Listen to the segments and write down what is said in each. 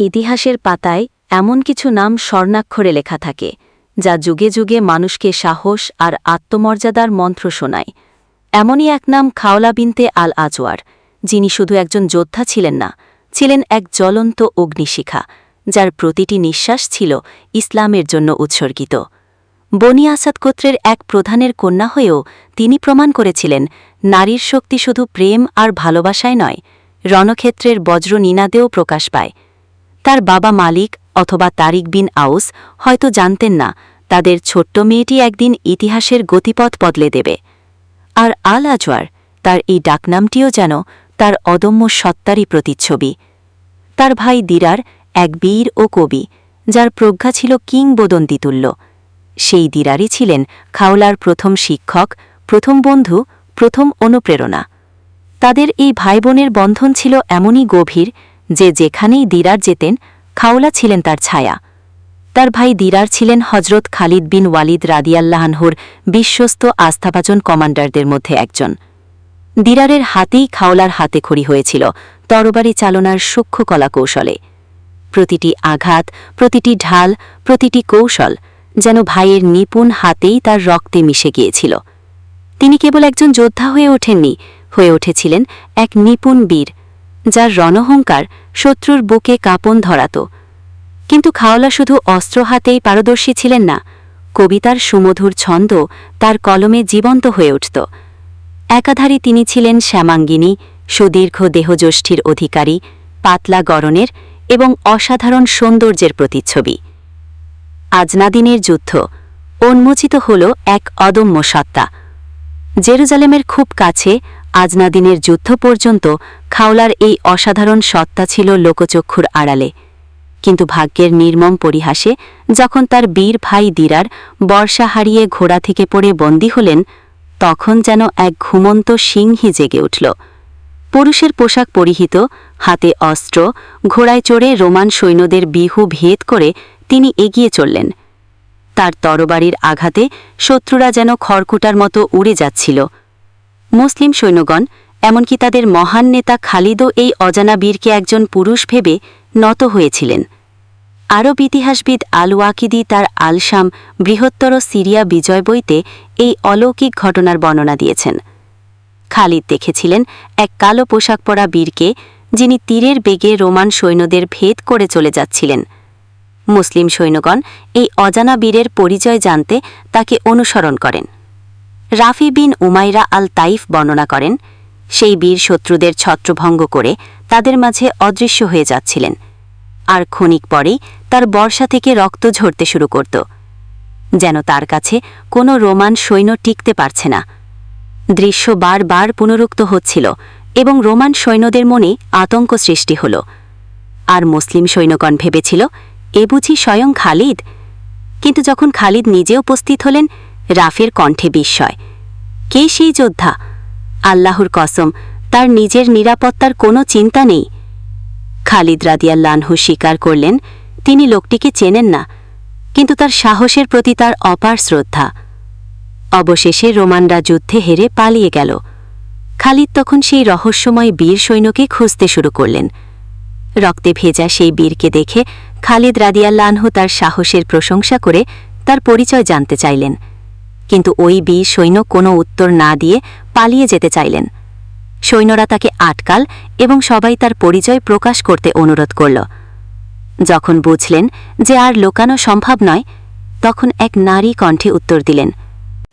ইতিহাসের পাতায় এমন কিছু নাম স্বর্ণাক্ষরে লেখা থাকে, যা যুগে যুগে মানুষকে সাহস আর আত্মমর্যাদার মন্ত্র শোনায়। এমনই এক নাম খাওলা বিনতে আল আজওয়ার যিনি শুধু একজন যোদ্ধা ছিলেন না, ছিলেন এক জ্বলন্ত অগ্নিশিখা, যার প্রতিটি নিঃশ্বাস ছিল ইসলামের জন্য উৎসর্গিত। বনি আসাদ গোত্রের এক প্রধানের কন্যা হয়েও তিনি প্রমাণ করেছিলেন, নারীর শক্তি শুধু প্রেম আর ভালোবাসায় নয়, রণক্ষেত্রের বজ্র নিনাদেও প্রকাশ পায়। তার বাবা মালিক অথবা তারিক বিন আউস হয়তো জানতেন না, তাদের ছোট্ট মেয়েটি একদিন ইতিহাসের গতিপথ বদলে দেবে। আর আল আজওয়ার তার এই ডাকনামটিও যেন তার অদম্য সত্তারই প্রতিচ্ছবি। তার ভাই দিরার এক বীর ও কবি, যার প্রজ্ঞা ছিল কিংবদন্তিতুল্য। সেই দিরারই ছিলেন খাওলার প্রথম শিক্ষক, প্রথম বন্ধু, প্রথম অনুপ্রেরণা। তাদের এই ভাই বোনের বন্ধন ছিল এমনই গভীর যে যেখানেই দিরার যেতেন, খাওলা ছিলেন তার ছায়া। তার ভাই দিরার ছিলেন হজরত খালিদ বিন ওয়ালিদ রাদিয়াল্লাহানহুর বিশ্বস্ত আস্থাভাজন কমান্ডারদের মধ্যে একজন। দিরারের হাতেই খাওলার হাতে খড়ি হয়েছিল, তরবারি চালনার সূক্ষ্ম কলা কৌশলে প্রতিটি আঘাত, প্রতিটি ঢাল, প্রতিটি কৌশল যেন ভাইয়ের নিপুণ হাতেই তার রক্তে মিশে গিয়েছিল। তিনি কেবল একজন যোদ্ধা হয়ে ওঠেননি, হয়ে উঠেছিলেন এক নিপুণ বীর যার রণহংকার শত্রুর বুকে কাঁপন ধরাত। কিন্তু খাওলা শুধু অস্ত্র হাতেই পারদর্শী ছিলেন না, কবিতার সুমধুর ছন্দ তার কলমে জীবন্ত হয়ে উঠত। একাধারে তিনি ছিলেন শ্যামাঙ্গিনী, সুদীর্ঘ দেহযষ্ঠির অধিকারী, পাতলা গরনের এবং অসাধারণ সৌন্দর্যের প্রতিচ্ছবি। আজনাদিনের যুদ্ধ উন্মোচিত হল এক অদম্য সত্তা। জেরুজালেমের খুব কাছে আজনাদিনের যুদ্ধ পর্যন্ত খাওলার এই অসাধারণ সত্তা ছিল লোকচক্ষুর আড়ালে। কিন্তু ভাগ্যের নির্মম পরিহাসে যখন তার বীর ভাই দিরার বর্ষা হারিয়ে ঘোড়া থেকে পড়ে বন্দী হলেন, তখন যেন এক ঘুমন্ত সিংহী জেগে উঠল। পুরুষের পোশাক পরিহিত, হাতে অস্ত্র, ঘোড়ায় চড়ে রোমান সৈন্যদের বিহু ভেদ করে তিনি এগিয়ে চললেন। তার তরবারির আঘাতে শত্রুরা যেন খড়কুটার মতো উড়ে যাচ্ছিল। মুসলিম সৈন্যগণ, এমনকি তাদের মহান নেতা খালিদও এই অজানা বীরকে একজন পুরুষ ভেবে নত হয়েছিলেন। আরব ইতিহাসবিদ আল ওয়াকিদি তার আলশাম বৃহত্তর সিরিয়া বিজয় বইতে এই অলৌকিক ঘটনার বর্ণনা দিয়েছেন। খালিদ দেখেছিলেন এক কালো পোশাক পরা বীরকে, যিনি তীরের বেগে রোমান সৈন্যদের ভেদ করে চলে যাচ্ছিলেন। মুসলিম সৈন্যগণ এই অজানা বীরের পরিচয় জানতে তাকে অনুসরণ করেন। রাফি বিন উমাইরা আল তাইফ বর্ণনা করেন, সেই বীর শত্রুদের ছত্রভঙ্গ করে তাদের মাঝে অদৃশ্য হয়ে যাচ্ছিলেন। আর ক্ষণিক পরেই তার বর্ষা থেকে রক্ত ঝরতে শুরু করত, যেন তার কাছে কোনো রোমান সৈন্য টিকতে পারছে না। দৃশ্য বারবার পুনরুক্ত হচ্ছিল এবং রোমান সৈন্যদের মনে আতঙ্ক সৃষ্টি হল। আর মুসলিম সৈন্যগণ ভেবেছিল, এ বুঝি স্বয়ং খালিদ? কিন্তু যখন খালিদ নিজে উপস্থিত হলেন রাফের কণ্ঠে বিস্ময়। কে সেই যোদ্ধা? আল্লাহর কসম, তার নিজের নিরাপত্তার কোনো চিন্তা নেই। খালিদ রাদিয়াল্লানহু স্বীকার করলেন, তিনি লোকটিকে চেনেন না, কিন্তু তার সাহসের প্রতি তার অপার শ্রদ্ধা। অবশেষে রোমানরা যুদ্ধে হেরে পালিয়ে গেল। খালিদ তখন সেই রহস্যময় বীর সৈন্যকে খুঁজতে শুরু করলেন। রক্তে ভেজা সেই বীরকে দেখে খালিদ রাদিয়াল্লানহু তার সাহসের প্রশংসা করে তার পরিচয় জানতে চাইলেন। কিন্তু ওই বীর সৈন্য কোনো উত্তর না দিয়ে পালিয়ে যেতে চাইলেন। সৈন্যরা তাকে আটকাল এবং সবাই তার পরিচয় প্রকাশ করতে অনুরোধ করল। যখন বুঝলেন যে আর লোকানো সম্ভব নয়, তখন এক নারী কণ্ঠে উত্তর দিলেন,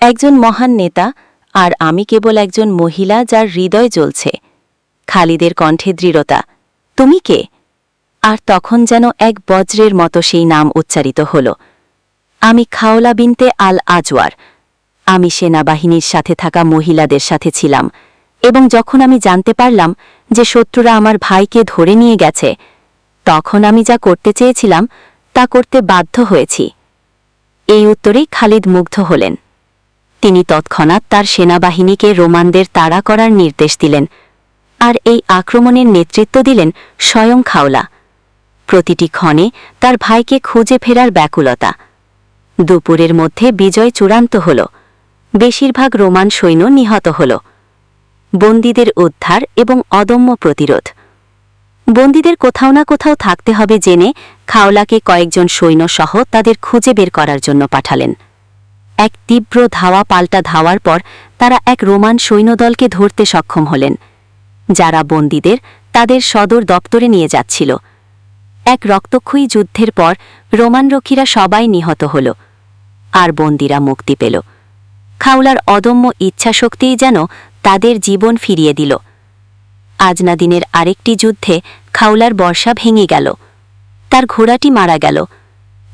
একজন মহান নেতা আর আমি কেবল একজন মহিলা যার হৃদয় জ্বলছে। খালিদের কণ্ঠে দৃঢ়তা, তুমি কে? আর তখন যেন এক বজ্রের মতো সেই নাম উচ্চারিত হল, আমি খাওলা বিনতে আল আজওয়ার আমি সেনাবাহিনীর সাথে থাকা মহিলাদের সাথে ছিলাম এবং যখন আমি জানতে পারলাম যে শত্রুরা আমার ভাইকে ধরে নিয়ে গেছে, তখন আমি যা করতে চেয়েছিলাম তা করতে বাধ্য হয়েছি। এই উত্তরেই খালিদ মুগ্ধ হলেন। তিনি তৎক্ষণাৎ তার সেনাবাহিনীকে রোমানদের তাড়া করার নির্দেশ দিলেন আর এই আক্রমণের নেতৃত্ব দিলেন স্বয়ং খাওলা। প্রতিটি ক্ষণে তার ভাইকে খুঁজে ফেরার ব্যাকুলতা। দুপুরের মধ্যে বিজয় চূড়ান্ত হল। বেশিরভাগ রোমান সৈন্য নিহত হল। বন্দীদের উদ্ধার এবং অদম্য প্রতিরোধ। বন্দীদের কোথাও না কোথাও থাকতে হবে জেনে খাওলাকে কয়েকজন সৈন্য সহ তাদের খুঁজে বের করার জন্য পাঠালেন। এক তীব্র ধাওয়া পাল্টা ধাওয়ার পর তারা এক রোমান সৈন্যদলকে ধরতে সক্ষম হলেন। যারা বন্দীদের তাদের সদর দপ্তরে নিয়ে যাচ্ছিল। এক রক্তক্ষয়ী যুদ্ধের পর রোমানরক্ষীরা সবাই নিহত হল। আর বন্দীরা মুক্তি পেল। খাউলার অদম্য ইচ্ছাশক্তিই যেন তাদের জীবন ফিরিয়ে দিল। আজনা দিনের আরেকটি যুদ্ধে খাওলার বর্ষা ভেঙে গেল। তার ঘোড়াটি মারা গেল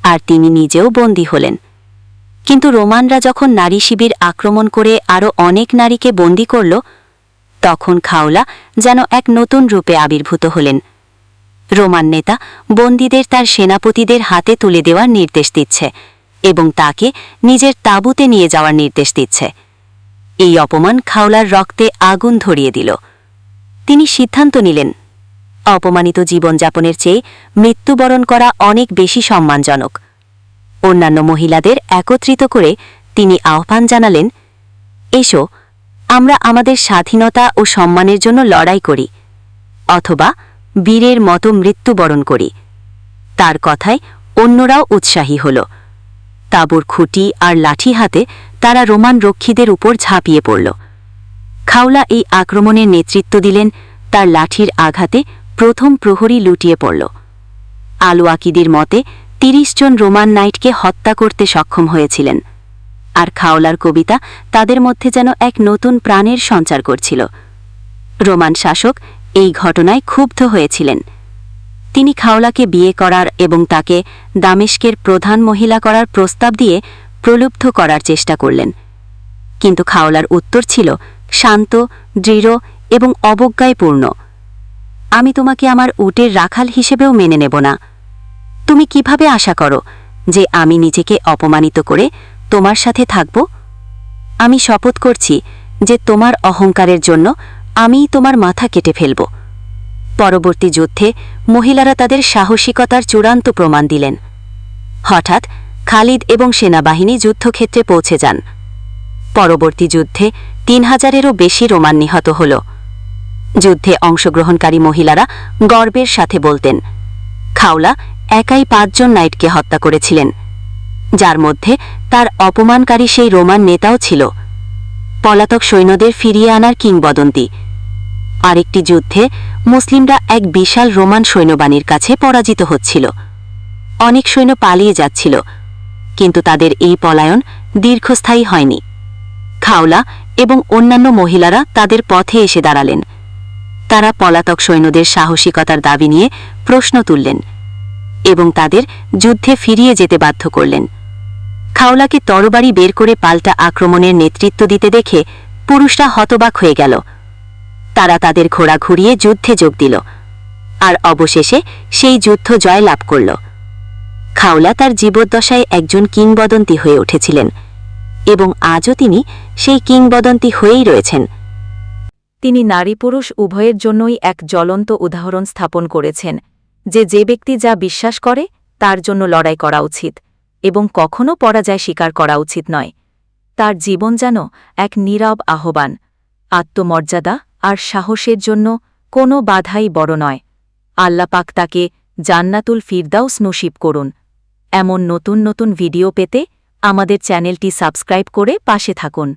আর তিনি নিজেও বন্দী হলেন। কিন্তু রোমানরা যখন নারী শিবির আক্রমণ করে আরও অনেক নারীকে বন্দী করল, তখন খাওলা যেন এক নতুন রূপে আবির্ভূত হলেন। রোমান নেতা বন্দীদের তার সেনাপতিদের হাতে তুলে দেওয়ার নির্দেশ দিচ্ছে। এবং তাকে নিজের তাঁবুতে নিয়ে যাওয়ার নির্দেশ দিচ্ছে। এই অপমান খাওলার রক্তে আগুন ধরিয়ে দিল। তিনি সিদ্ধান্ত নিলেন, অপমানিত জীবনযাপনের চেয়ে মৃত্যুবরণ করা অনেক বেশি সম্মানজনক। অন্যান্য মহিলাদের একত্রিত করে তিনি আহ্বান জানালেন, এসো, আমরা আমাদের স্বাধীনতা ও সম্মানের জন্য লড়াই করি, অথবা বীরের মতো মৃত্যুবরণ করি। তার কথায় অন্যরাও উৎসাহী হল। তাবুর খুঁটি আর লাঠি হাতে তারা রোমান রক্ষীদের উপর ঝাঁপিয়ে পড়ল। খাওলা এই আক্রমণের নেতৃত্ব দিলেন, তার লাঠির আঘাতে প্রথম প্রহরী লুটিয়ে পড়ল। আলুয়াকিদির মতে, তিরিশ জন রোমান নাইটকে হত্যা করতে সক্ষম হয়েছিলেন। আর খাওলার কবিতা তাদের মধ্যে যেন এক নতুন প্রাণের সঞ্চার করছিল। রোমান শাসক এই ঘটনায় ক্ষুব্ধ হয়েছিলেন। তিনি খাওলাকে বিয়ে করার এবং তাকে দামেশকের প্রধান মহিলা করার প্রস্তাব দিয়ে প্রলুব্ধ করার চেষ্টা করলেন। কিন্তু খাওলার উত্তর ছিল শান্ত, দৃঢ় এবং অবজ্ঞায়পূর্ণ। আমি তোমাকে আমার উটের রাখাল হিসেবেও মেনে নেব না। তুমি কীভাবে আশা করো যে আমি নিজেকে অপমানিত করে তোমার সাথে থাকব? আমি শপথ করছি যে তোমার অহংকারের জন্য আমিই তোমার মাথা কেটে ফেলব। পরবর্তী যুদ্ধে মহিলারা তাদের সাহসিকতার চূড়ান্ত প্রমাণ দিলেন। হঠাৎ খালিদ এবং সেনাবাহিনী যুদ্ধক্ষেত্রে পৌঁছে যান। পরবর্তী যুদ্ধে তিন হাজারেরও বেশি রোমান নিহত হল। যুদ্ধে অংশগ্রহণকারী মহিলারা গর্বের সাথে বলতেন, খাওলা একাই পাঁচজন নাইটকে হত্যা করেছিলেন। যার মধ্যে তার অপমানকারী সেই রোমান নেতাও ছিল। পলাতক সৈন্যদের ফিরিয়ে আনার কিংবদন্তি আরেকটি যুদ্ধে মুসলিমরা এক বিশাল রোমান সৈন্যবাণীর কাছে পরাজিত হচ্ছিল। অনেক সৈন্য পালিয়ে যাচ্ছিল, কিন্তু তাদের এই পলায়ন দীর্ঘস্থায়ী হয়নি। খাওলা এবং অন্যান্য মহিলারা তাদের পথে এসে দাঁড়ালেন। তারা পলাতক সৈন্যদের সাহসিকতার দাবি নিয়ে প্রশ্ন তুললেন এবং তাদের যুদ্ধে ফিরিয়ে যেতে বাধ্য করলেন। খাওলাকে তরবারি বের করে পাল্টা আক্রমণের নেতৃত্ব দিতে দেখে পুরুষরা হতবাক হয়ে গেল। তারা তাদের ঘোড়া ঘুরিয়ে যুদ্ধে যোগ দিল। আর অবশেষে সেই যুদ্ধ জয় লাভ করল। খাওলা তার জীবদ্দশায় একজন কিংবদন্তি হয়ে উঠেছিলেন এবং আজও তিনি সেই কিংবদন্তি হয়েই রয়েছেন। তিনি নারী পুরুষ উভয়ের জন্যই এক জ্বলন্ত উদাহরণ স্থাপন করেছেন, যে যে ব্যক্তি যা বিশ্বাস করে, তার জন্য লড়াই করা উচিত এবং কখনও পরাজয় স্বীকার করা উচিত নয়। তার জীবন যেন এক নীরব আহ্বান, আত্মমর্যাদা আর সাহসের জন্য কোনো বাধাই বড় নয়। আল্লাপাক তাকে জান্নাতুল ফিরদাউস নসিব করুন। এমন নতুন নতুন ভিডিও পেতে আমাদের চ্যানেলটি সাবস্ক্রাইব করে পাশে থাকুন।